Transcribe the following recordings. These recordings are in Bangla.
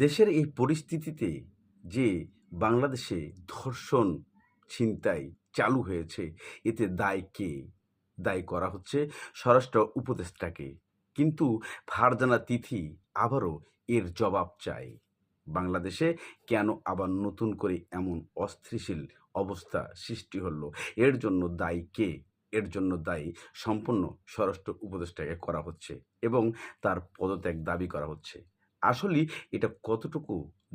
দেশের এই পরিস্থিতিতে যে বাংলাদেশে ধর্ষণ ছিনতাই চালু হয়েছে, এতে দায় কে? দায়ী করা হচ্ছে স্বরাষ্ট্র উপদেষ্টাকে। কিন্তু ফারজানা তিথি আবারও এর জবাব চায়। বাংলাদেশে কেন আবার নতুন করে এমন অস্থিতিশীল অবস্থা সৃষ্টি হলো? এর জন্য দায়ী কে? এর জন্য দায়ী সম্পূর্ণ স্বরাষ্ট্র উপদেষ্টাকে করা হচ্ছে এবং তার পদত্যাগ দাবি করা হচ্ছে। আসলে এটা কতটুকু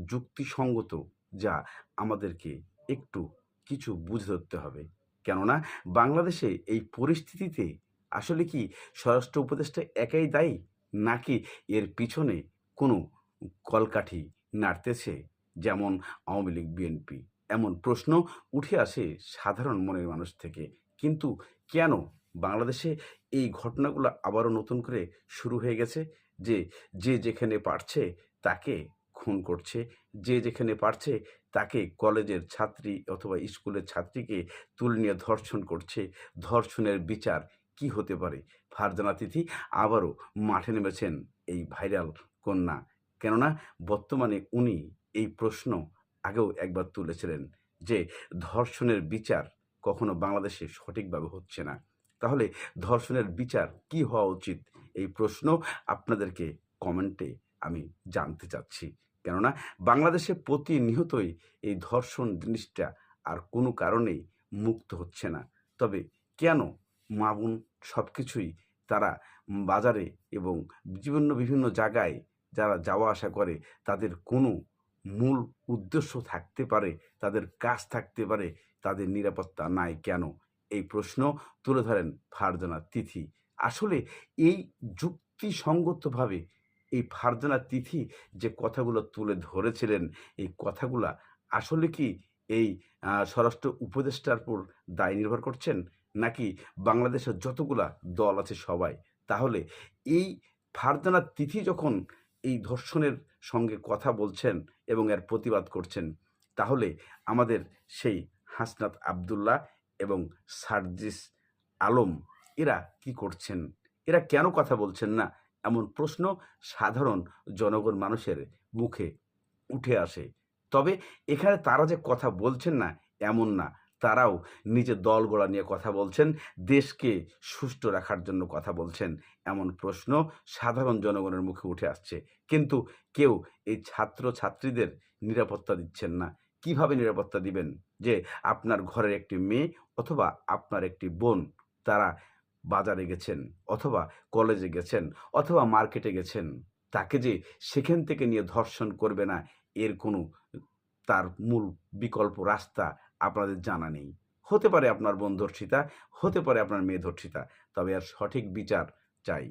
যুক্তিসঙ্গত যা আমাদেরকে একটু কিছু বুঝে ধরতে হবে। কেননা বাংলাদেশে এই পরিস্থিতিতে আসলে কি স্বরাষ্ট্র উপদেষ্টা একাই দায়ী নাকি এর পিছনে কোনো কলকাঠি নাড়তেছে? যেমন আওয়ামী লীগ, বিএনপি। এমন প্রশ্ন উঠে আসে সাধারণ মনের মানুষ থেকে। কিন্তু কেন বাংলাদেশে এই ঘটনাগুলো আবারও নতুন করে শুরু হয়ে গেছে? যে যে যেখানে পারছে তাকে খুন করছে, যে যেখানে পারছে তাকে কলেজের ছাত্রী অথবা স্কুলের ছাত্রীকে তুলে নিয়ে ধর্ষণ করছে। ধর্ষণের বিচার কি হতে পারে? ফারজানা তিথি আবারও মাঠে নেমেছেন এই ভাইরাল কন্যা। কেননা বর্তমানে উনি এই প্রশ্ন আগেও একবার তুলেছিলেন যে, ধর্ষণের বিচার কখনো বাংলাদেশে সঠিকভাবে হচ্ছে না। তাহলে ধর্ষণের বিচার কি হওয়া উচিত? এই প্রশ্ন আপনাদেরকে কমেন্টে আমি জানতে চাচ্ছি। কেননা বাংলাদেশে প্রতিনিয়তই এই ধর্ষণ জিনিসটা আর কোনো কারণেই মুক্ত হচ্ছে না। তবে কেন মা বোন সব কিছুই তারা বাজারে এবং বিভিন্ন বিভিন্ন জায়গায় যারা যাওয়া আসা করে তাদের কোনো মূল উদ্দেশ্য থাকতে পারে, তাদের কাজ থাকতে পারে, তাদের নিরাপত্তা নাই কেন? এই প্রশ্ন তুলে ধরেন ফারজানা তিথি আসলে এই যুক্তিসঙ্গতভাবে এই ফারজানা তিথি যে কথাগুলো তুলে ধরেছিলেন, এই কথাগুলা আসলে কি এই স্বরাষ্ট্র উপদেষ্টার উপর দায় নির্ভর করছেন? নাকি বাংলাদেশের যতগুলা দল আছে সবাই? তাহলে এই ফারজানা তিথি যখন এই ধর্ষণের সঙ্গে কথা বলছেন এবং এর প্রতিবাদ করছেন, তাহলে আমাদের সেই হাসনাত আবদুল্লাহ এবং সার্জিস আলম এরা কি করছেন? এরা কেন কথা বলছেন না? এমন প্রশ্ন সাধারণ জনগণ মানুষের মুখে উঠে আসে। তবে এখানে তারা যে কথা বলছেন না, এমন না। তারাও নিজের দল গোড়া নিয়ে কথা বলছেন, দেশকে সুষ্ঠু রাখার জন্য কথা বলছেন। এমন প্রশ্ন সাধারণ জনগণের মুখে উঠে আসছে। কিন্তু কেউ এই ছাত্র ছাত্রীদের নিরাপত্তা দিচ্ছেন না। কীভাবে নিরাপত্তা দিবেন? যে আপনার ঘরের একটি মেয়ে অথবা আপনার একটি বোন, তারা বাজারে গেছেন অথবা কলেজে গেছেন অথবা মার্কেটে গেছেন, তাকে যে সেখান থেকে নিয়ে ধর্ষণ করবে না, এর কোনো তার মূল বিকল্প রাস্তা আপনাদের জানা নেই। হতে পারে আপনার বোন ধর্ষিতা, হতে পারে আপনার মেয়ে ধর্ষিতা, তবে আর সঠিক বিচার চাই।